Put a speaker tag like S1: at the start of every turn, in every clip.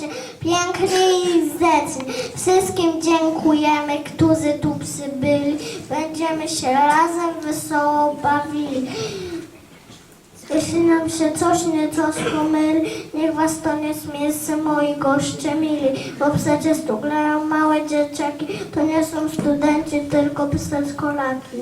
S1: się pięknie i zdecydowanie. Wszystkim dziękujemy, którzy tu przybyli. Będziemy się razem wesoło bawili. Jeśli nam się coś nieco pomyli, niech was to nie śmiescy moi goście mili, bo przecież tu grają małe dzieciaki, to nie są studenci, tylko przedszkolaki.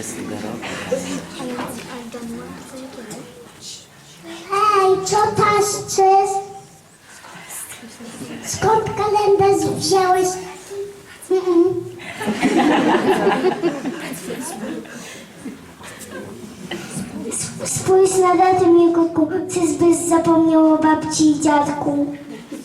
S2: Tego roku.
S1: Hej, co taszczysz? Skąd kalendarz wziąłeś? Spójrz na datę, Mikuku, czyżbyś zapomniał o babci i dziadku?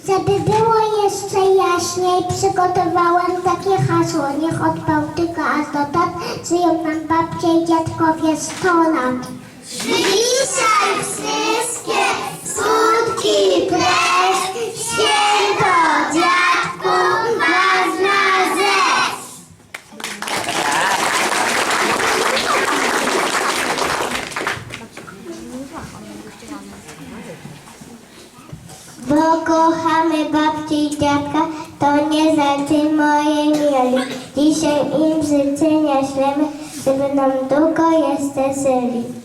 S1: Żeby było jeszcze jaśniej, przygotowałem takie hasło. Niech od Bałtyka aż do tat żyją nam babcie i dziadkowie 100 lat.
S3: Dzisiaj wszystkie skutki pres, święto dziadku was na zes.
S1: Bo kochamy babci i dziadka, to nie za ty moje mieli. Dzisiaj im życzenia ślemy, żeby nam długo jeszcze żyli.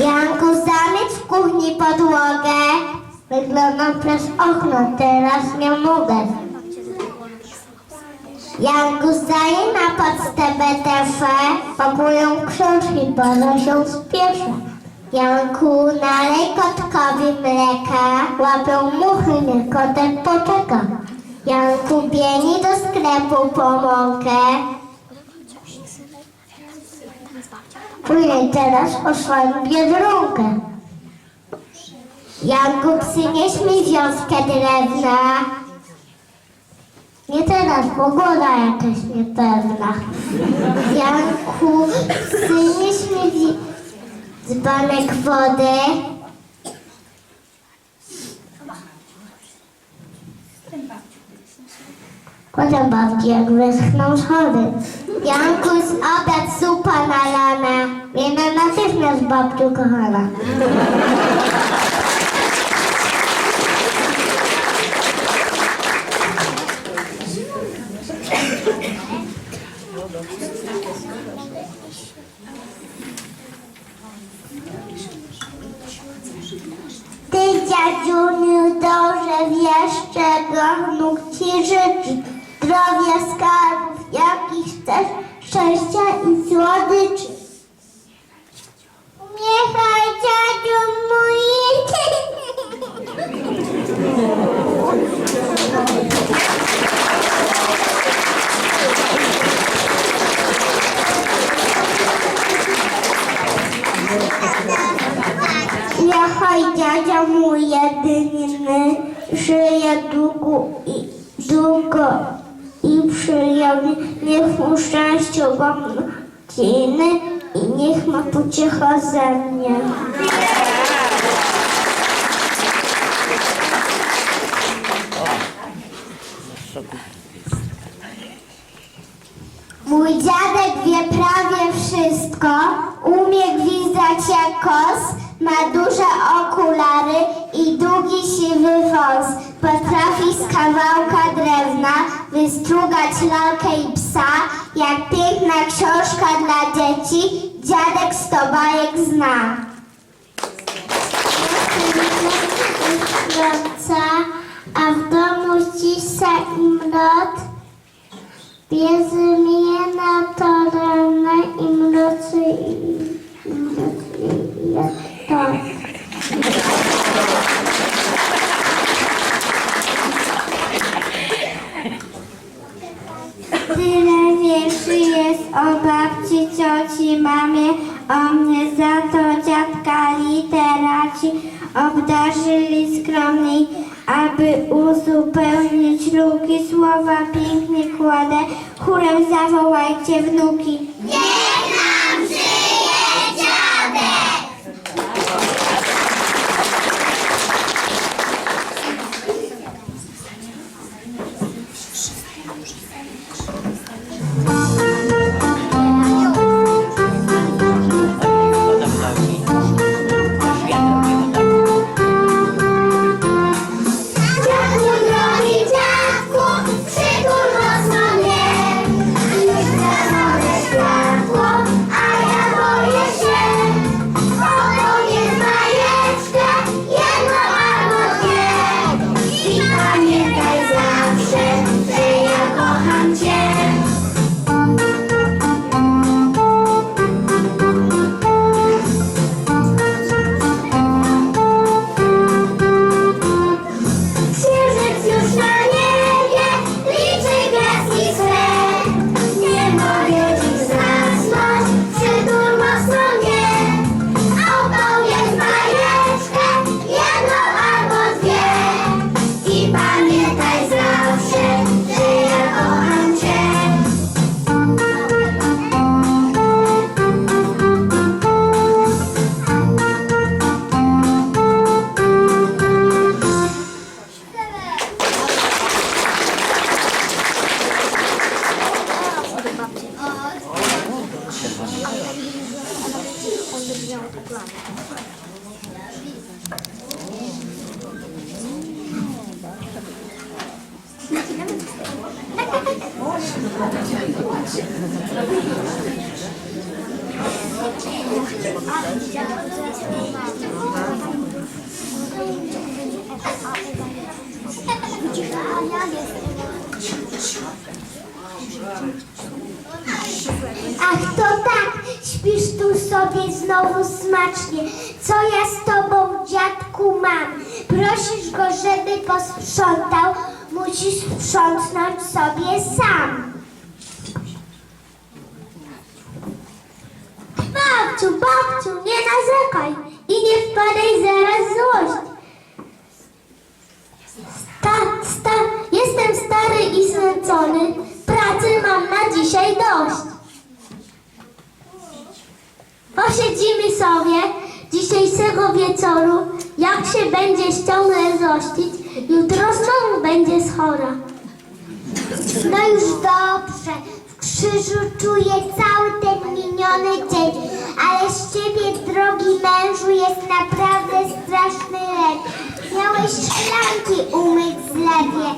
S1: Janku, zamyć w kuchni podłogę. Wyglądam przez okno, teraz nie mogę. Janku, zajmij na podstawę tefę, pakują książki, bardzo się spieszę. Janku, nalej kotkowi mleka, łapią muchy, niech kotek poczeka. Janku, biegnij do sklepu po Później teraz o swoją biedronkę. Janku, przynieś mi wiązkę drewna. Nie teraz, pogoda jakaś niepewna. Janku, przynieś mi dzbanek wody. Potem babci, jak wyschną schody. Janku, z obiad zupa nalana. Wiemy natychmiast, babciu kochana. Ty, dziadziuniu, dobrze wiesz, czego wnuk ci życzy. Zdrowia, skarbów, jakich chcesz, szczęścia i słodyczy. Niechaj dziadziu mój Niechaj dziadzia mój jedyny żyje długo i długo i przyjemnie. Niech niech ma pociecha ze mnie. Mój dziadek wie prawie wszystko, umie gwizdać jak kos, ma duże okulary i długi siwy wąs. Potrafi z kawałka drewna wystrugać lalkę i psa, jak piękna książka dla dzieci, dziadek sto bajek zna. A w domu cisza i mrot. Pies mnie na torenę i mroczy i mroczy Chórem zawołajcie wnuki.
S3: Niech
S1: А хто tu sobie znowu smacznie. Co ja z tobą, dziadku, mam? Prosisz go, żeby posprzątał, musisz sprzątnąć sobie sam. Babciu, babciu, nie narzekaj i nie wpadaj zaraz w złość. Sta, sta, jestem stary i zmęczony. Pracy mam na dzisiaj dość. Posiedzimy sobie dzisiejszego wieczoru. Jak się będzie jutro znowu będzie schora. No już dobrze. W krzyżu czuję cały ten miniony dzień. Ale z ciebie, drogi mężu, jest naprawdę straszny lek. Miałeś szklanki umyć z lewie.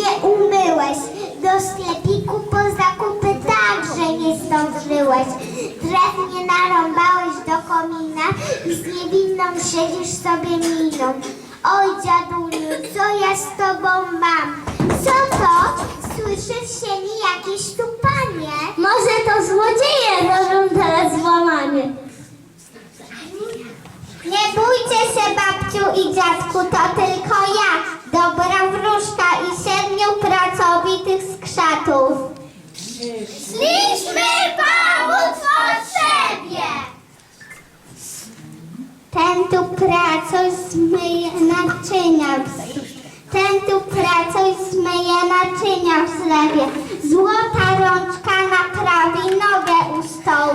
S1: Nie umyłeś. Do sklepiku po zakupy także nie zdążyłeś. Drew nie narąbałeś do komina i z niewinną siedzisz sobie miną. Z tobą mam? Co to? Słyszę w sieni jakieś tupanie. Może to złodzieje robią teraz włamanie. Nie bójcie się, babciu i dziadku, to tylko ja, dobra wróżka i siedmiu pracowitych skrzatów.
S3: Szliśmy pomóc potrzebie!
S1: Ten tu pracą zmyje naczynia. Złota rączka naprawi nogę u stołu.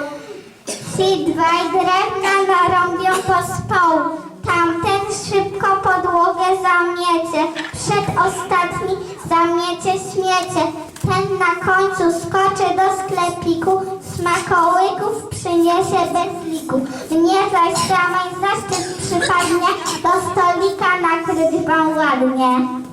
S1: Ci dwaj drewna narąbią po społu. Tamten szybko podłogę zamiecie. Przedostatni zamiecie śmiecie. Ten na końcu skoczy do sklepiku. Smakołyków przyniesie bez liku. Mnie zaś samej zaszczyt przypadnie. Do stolika nakryć ładnie.